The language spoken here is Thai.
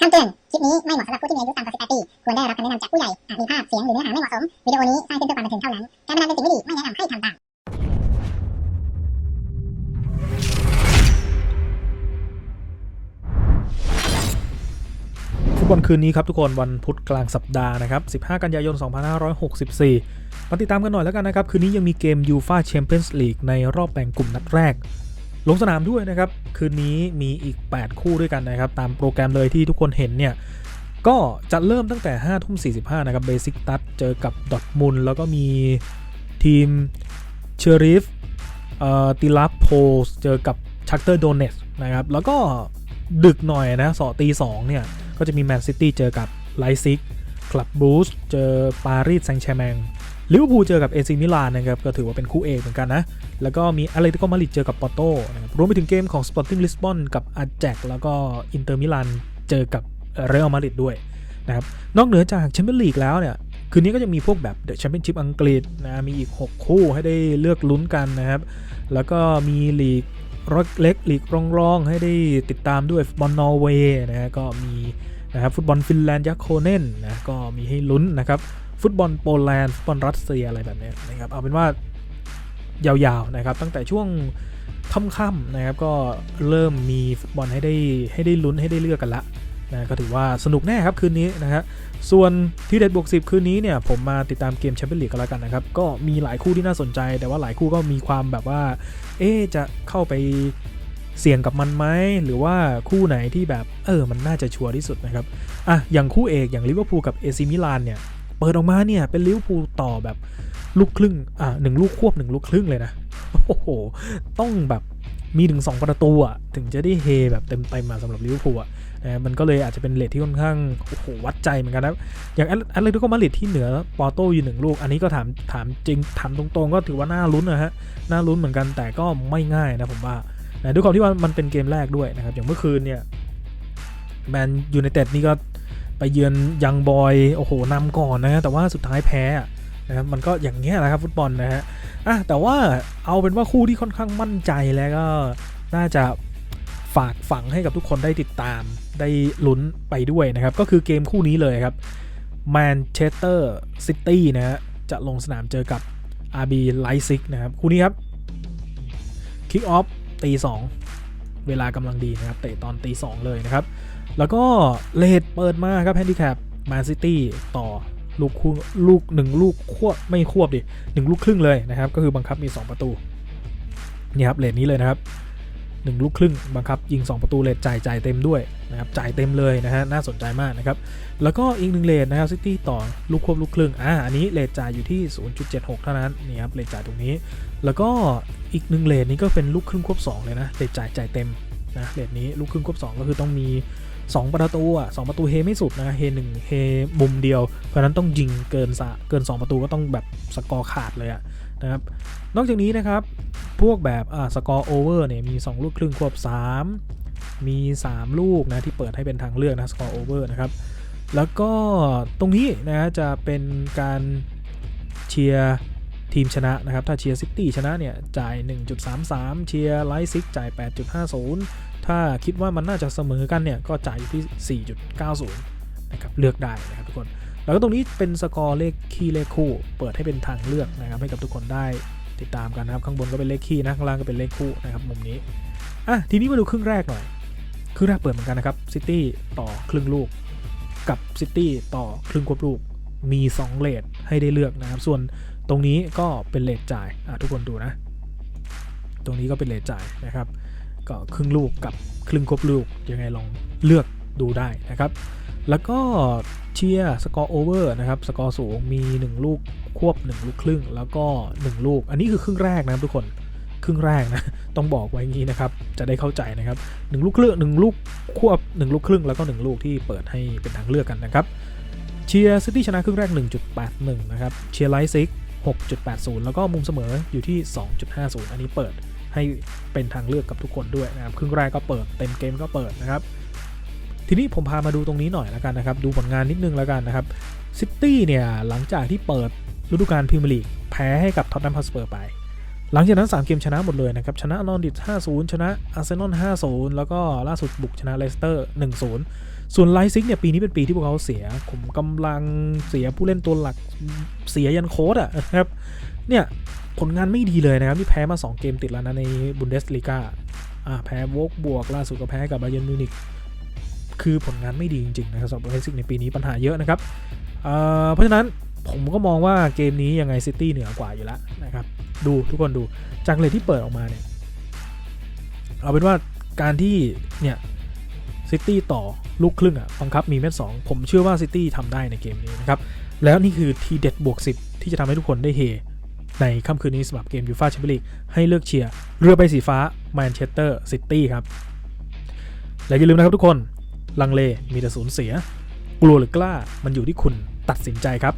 คำเตือน คลิปนี้ไม่เหมาะสำหรับผู้ที่มีอายุต่ำกว่า 18 ปี ควรได้รับคำแนะนำจากผู้ใหญ่ อาจมีภาพ เสียง หรือเนื้อหาไม่เหมาะสม วิดีโอนี้สร้างขึ้นเพื่อความบันเทิงเท่านั้น การพนันเป็นสิ่งไม่ดี ไม่แนะนำให้ทำตาม ฟุตบอลคืนนี้ครับทุกคนวันพุธกลางสัปดาห์นะครับ 15 กันยายน 2564 มาติดตามกันหน่อยแล้วกันนะครับ คืนนี้ยังมีเกมยูฟาแชมเปี้ยนส์ลีกในรอบแบ่งกลุ่มนัดแรก ลงสนามด้วยนะครับ คืนนี้มีอีก 8 คู่ด้วยกันนะครับ ตามโปรแกรมเลยที่ทุกคนเห็นเนี่ย ก็จะเริ่มตั้งแต่5ทุ่ม45 นะครับเบสิกตัดเจอกับดอทมุลแล้วก็มีทีมเชอริฟเอ่อติลับโพสเจอกับชักเตอร์โดเนสนะครับ แล้วก็ดึกหน่อยนะสอตีสองเนี่ย ก็จะมีแมนซิตี้เจอกับไลซิกคลับบูสเจอปารีสแซงต์แชร์แมงลิเวอร์พูลเจอกับเอซิมิลานนะครับ ก็ถือว่าเป็นคู่เอกเหมือนกันนะ แล้วก็มีอาเลติโกมาดริดเจอกับปอร์โตนะครับรวมไปถึงเกมของ Sporting Lisbon กับอาแจกแล้วก็อินเตอร์มิลานเจอกับเรอัลมาดริดด้วยนะครับนอกเหนือจากแชมเปี้ยนลีกแล้วเนี่ยคืนนี้ก็จะมีพวกแบบเดอะแชมเปี้ยนชิพอังกฤษนะมีอีก 6 คู่ให้ได้เลือกลุ้นกันนะครับ แล้วก็มีลีกเล็กลีกรองๆ ให้ได้ติดตามด้วยฟุตบอลนอร์เวย์นะก็มีนะครับฟุตบอลฟินแลนด์ยักษ์โคเนนนะก็มีให้ลุ้นนะครับ ฟุตบอลโปแลนด์ฟุตบอลรัสเซียอะไรแบบนี้นะครับเอาเป็นว่า ยาวๆนะครับตั้งแต่ช่วงค่ำๆนะครับก็เริ่มมีฟุตบอลให้ได้ให้ได้ลุ้นให้ได้เลือกกันละนะก็ถือว่าสนุกแน่ครับคืนนี้นะฮะส่วนที่เด็ดบวกสิคืนนี้เนี่ยผมมาติดตามเกมแชมเปี้ยนลีกกันแล้วกันนะครับก็มีหลายคู่ที่น่าสนใจ แต่ว่าหลายคู่ก็มีความแบบว่า เอ๊จะเข้าไปเสี่ยงกับมันไหมหรือว่าคู่ไหนที่แบบเออมันน่าจะชัวร์ที่สุดนะครับอะอย่างคู่เอกอย่างลิเวอร์พูลกับเอซิมิลานเนี่ย เปิดออกมาเนี่ยเป็นลิเวอร์พูลต่อแบบลูกครึ่งอะหนึ่งลูกควบหนึ่งลูกครึ่งเลยนะโอ้โห ต้องแบบมีถึง 2 ประตูอะถึงจะได้เฮแบบเต็มเต็มมาสำหรับลิเวอร์พูลอะนะมันก็เลยอาจจะเป็นเลทที่ค่อนข้างโอ้โหวัดใจเหมือนกันนะอย่างแอตเลติโกมาดริดที่เหนือปอร์โตอยู่หนึ่งลูก อันนี้ก็ถามถามจริงถามตรงๆ ก็ถือว่าน่าลุ้นนะฮะน่าลุ้นเหมือนกันแต่ก็ไม่ง่ายนะผมว่านะด้วยความที่ว่ามันเป็นเกมแรกด้วยนะครับอย่างเมื่อคืนเนี่ยแมนยูไนเต็ดนี่ก็ ไปเยือนยังบอยโอ้โหนำก่อนนะแต่ว่าสุดท้ายแพ้นะครับมันก็อย่างเงี้ยแหละครับฟุตบอลนะฮะอะแต่ว่าเอาเป็นว่าคู่ที่ค่อนข้างมั่นใจแล้วก็น่าจะฝากฝังให้กับทุกคนได้ติดตามได้ลุ้นไปด้วยนะครับ ก็คือเกมคู่นี้เลยครับแมนเชสเตอร์ซิตี้นะฮะจะลงสนามเจอกับ RB Leipzig นะครับ คู่นี้ครับคิกออฟตีสองเวลากำลังดีนะครับ เตะตอนตีสองเลยนะครับ แล้วก็เลดเปิดมาครับแฮนดิแคปแมนซิตี้ต่อลูกคู่ลูกหนึ่งลูกควบไม่ควบดิหนึ่งลูกครึ่งเลยนะครับ ก็คือบังคับมี 2 ประตูนี่ครับเลดนี้เลยนะครับหนึ่งลูกครึ่งบังคับยิง 2 ประตูเลดจ่ายจ่ายเต็มด้วยนะครับจ่ายเต็มเลยนะฮะน่าสนใจมากนะครับ แล้วก็อีกหนึ่งเลทนะครับซิตี้ต่อลูกควบลูกครึ่งอ่าอันนี้เลทจ่ายอยู่ที่ 0.76 เท่านั้นนี่ครับเลทจ่ายตรงนี้ แล้วก็อีกหนึ่งเลทนี้ก็เป็นลูกครึ่งควบ 2 เลยนะเลทจ่ายจ่ายเต็ม นะเลทนี้ลูกครึ่งควบ2ก็คือต้องมี 2 ประตูอะสประตูเฮไม่สุดนะเฮหนึ่งเฮมุมเดียว เพราะนั้นต้องยิงเกินสะเกิน 2 ประตูก็ต้องแบบสกอร์ขาดเลยอะนะครับนอกจากนี้นะครับ พวกแบบอ่าสกอร์โอเวอร์เนี่ยมี 2 ลูกครึ่งควบ 3 มี 3 ลูกนะที่เปิดให้เป็นทางเลือกนะสกอร์โอเวอร์นะครับแล้วก็ตรงนี้นะฮะจะเป็นการเชียร์ ทีมชนะนะครับ ถ้าเชียร์ซิตี้ชนะเนี่ย จ่าย 1.33 เชียร์ไลซิกจ่าย 8.50 ถ้าคิดว่ามันน่าจะเสมอกันเนี่ย ก็จ่ายอยู่ที่ 4.90 นะครับ เลือกได้นะครับทุกคน แล้วก็ตรงนี้เป็นสกอร์เลขคี่เลขคู่ เปิดให้เป็นทางเลือกนะครับให้กับทุกคนได้ติดตามกันนะครับ ข้างบนก็เป็นเลขคี่นะข้างล่างก็เป็นเลขคู่นะครับมุมนี้อะทีนี้มาดูครึ่งแรกหน่อยครึ่งแรกเปิดเหมือนกันนะครับซิตี้ต่อครึ่งลูกกับซิตี้ต่อครึ่งควบลูกมี 2เลทให้ได้เลือกนะครับ ส่วน ตรงนี้ก็เป็นเลทจ่ายทุกคนดูนะ ตรงนี้ก็เป็นเลทจ่ายนะครับ ก็ครึ่งลูกกับครึ่งควบลูกยังไงลองเลือกดูได้นะครับ แล้วก็เชียร์สกอร์โอเวอร์นะครับสกอร์สูงมี 1 ลูกควบ 1 ลูกครึ่ง แล้วก็ 1 ลูก อันนี้คือครึ่งแรกนะครับทุกคนครึ่งแรกนะต้องบอกไว้งนี้นะครับจะได้เข้าใจนะครับ1ลูกครึ่ง1ลูกควบ1ลูกครึ่งแล้วก็1ลูกที่เปิดให้เป็นทางเลือกกันนะครับเชียร์ซิตี้ชนะครึ่งแรก 1.81 นะครับเชียร์ไลซิก 6.80 แล้วก็มุมเสมออยู่ที่ 2.50 อันนี้เปิดให้เป็นทางเลือกกับทุกคนด้วยนะครับครึ่งแรกก็เปิดเต็มเกมก็เปิดนะครับทีนี้ผมพามาดูตรงนี้หน่อยแล้วกันนะครับ ดูผลงานนิดนึงแล้วกันนะครับซิตี้เนี่ยหลังจากที่เปิดฤดูกาลพรีเมียร์ลีกแพ้ให้กับท็อตแนมฮอสเปอร์ไป หลังจากนั้น 3 เกมชนะหมดเลยนะครับ ชนะนอร์ดิช5-0 ชนะอาร์เซนอล5-0 แล้วก็ล่าสุดบุกชนะเลสเตอร์ 1-0 ส่วนไลซิกเนี่ยปีนี้เป็นปีที่พวกเขาเสียผมกำลังเสียผู้เล่นตัวหลักเสียยันโค้ดอะนะครับเนี่ยผลงานไม่ดีเลยนะครับ นี่แพ้มา 2 เกมติดแล้วนะในบุนเดสลีกาอ่าแพ้โวกบวก ล่าสุดก็แพ้กับบาเยร์นมิวนิกคือผลงานไม่ดีจริงๆนะครับสำหรับไลซิกในปีนี้ปัญหาเยอะนะครับเอ่อเพราะฉะนั้น ผมก็มองว่าเกมนี้ยังไงซิตี้เหนือกว่าอยู่แล้วนะครับ ดูทุกคนดูจากเลทที่เปิดออกมาเนี่ย เอาเป็นว่าการที่เนี่ยซิตี้ต่อลูกครึ่งอะบังคับมีเม็ดสองผมเชื่อว่าซิตี้ทำได้ในเกมนี้นะครับ แล้วนี่คือทีเด็ดบวก 10 ที่จะทำให้ทุกคนได้เฮในค่ำคืนนี้สำหรับเกมยูฟาแชมเปี้ยนลีกให้เลือกเชียร์เรือใบสีฟ้าแมนเชสเตอร์ซิตี้ครับ และอย่าลืมนะครับทุกคน ลังเลมีแต่สูญเสีย กลัวหรือกล้ามันอยู่ที่คุณตัดสินใจครับ